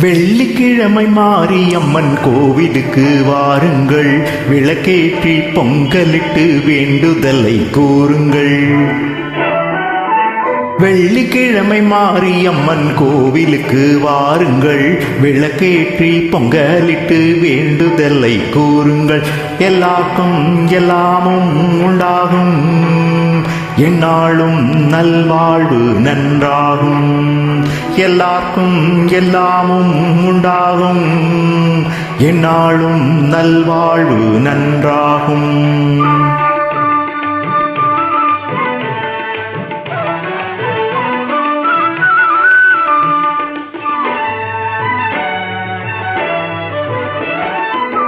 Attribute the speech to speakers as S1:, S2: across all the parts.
S1: வெள்ளிக்கிழமை மாரியம்மன் கோவிலுக்கு வாருங்கள். விளக்கேற்றி பொங்கலிட்டு வேண்டுதலை கூறுங்கள் வெள்ளிக்கிழமை மாரியம்மன் கோவிலுக்கு வாருங்கள். விளக்கேற்றி பொங்கலிட்டு வேண்டுதலை கூறுங்கள் எல்லாக்கும் எல்லாமும் உண்டாகும். எந்நாளும் நல்வாழ்வு நன்றாகும். எல்லாருக்கும் எல்லாமும் உண்டாகும். எந்நாளும் நல்வாழ்வு நன்றாகும்.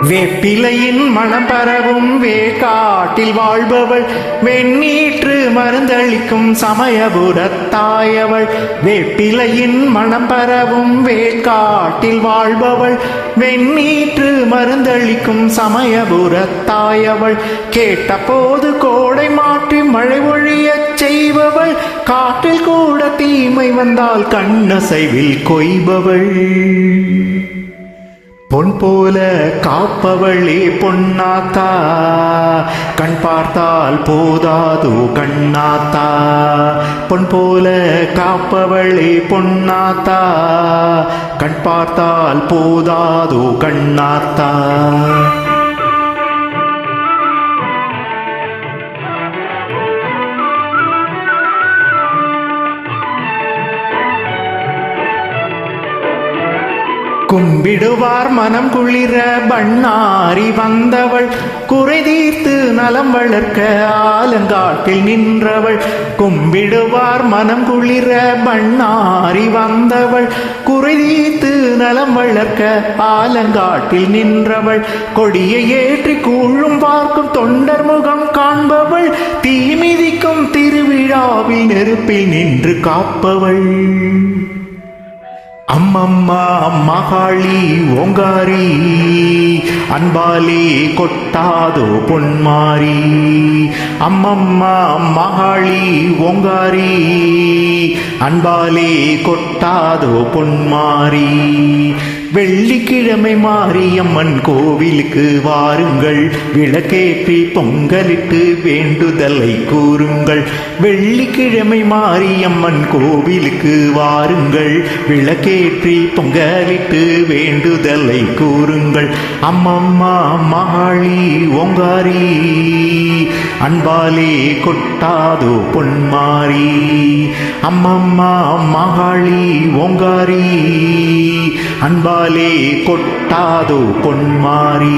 S1: வேப்பிலையின் மனம் பரவும் வேகாட்டில் வாழ்பவள் வெண்ணீற்று மருந்தளிக்கும் சமயபுரத்தாயவள். வேப்பிலையின் மனம் பரவும் வேகாட்டில் வாழ்பவள் வெண்ணீற்று மருந்தளிக்கும் சமயபுரத்தாயவள். கேட்டபோது கோடை மாற்றி மழை ஒழியச் செய்பவள் காட்டில் கூட தீமை வந்தால் கண்ணசைவில் கொய்பவள். பொன் போல காப்பவளே பொன்னாத்தா. கண் பார்த்தால் போதாது கண்ணாத்தா. பொன் போல காப்பவளே பொன்னாத்தா. கண் பார்த்தால் போதாது கண்ணாத்தா. கும்பிடுவார் மனம் குளிர பண்ணாரி வந்தவள். குறை தீர்த்து நலம் வளர்க்க ஆலங்காட்டில் நின்றவள். கும்பிடுவார் மனம் குளிர பண்ணாரி வந்தவள். குறை தீர்த்து நலம் வளர்க்க ஆலங்காட்டில் நின்றவள். கொடியை ஏற்றி கூழும் பார்க்கும் தொண்டர் முகம் காண்பவள். தீமிதிக்கும் திருவிழாவில் நெருப்பில் நின்று காப்பவள். அம்மம்மா மகாளி ஓங்காரி அன்பாலே கொட்டாதோ பொன்மாரி. அம்மம்மா மகாளி ஓங்காரி அன்பாலே கொட்டாதோ பொன்மாரி. வெள்ளிக்கிழமை மாரியம்மன் கோவிலுக்கு வாருங்கள். விளக்கேற்றி பொங்கலிட்டு வேண்டுதலை கூறுங்கள். வெள்ளிக்கிழமை மாரியம்மன் கோவிலுக்கு வாருங்கள். விளக்கேற்றி பொங்கலிட்டு வேண்டுதலை கூறுங்கள். அம்மம்மா மகாளி ஓங்காரி அன்பாலே கொட்டாதோ பொன்மாரி. அம்மம்மா மகாளி ஓங்காரி அன்பாலே கொட்டாதோ பொன்மாரி.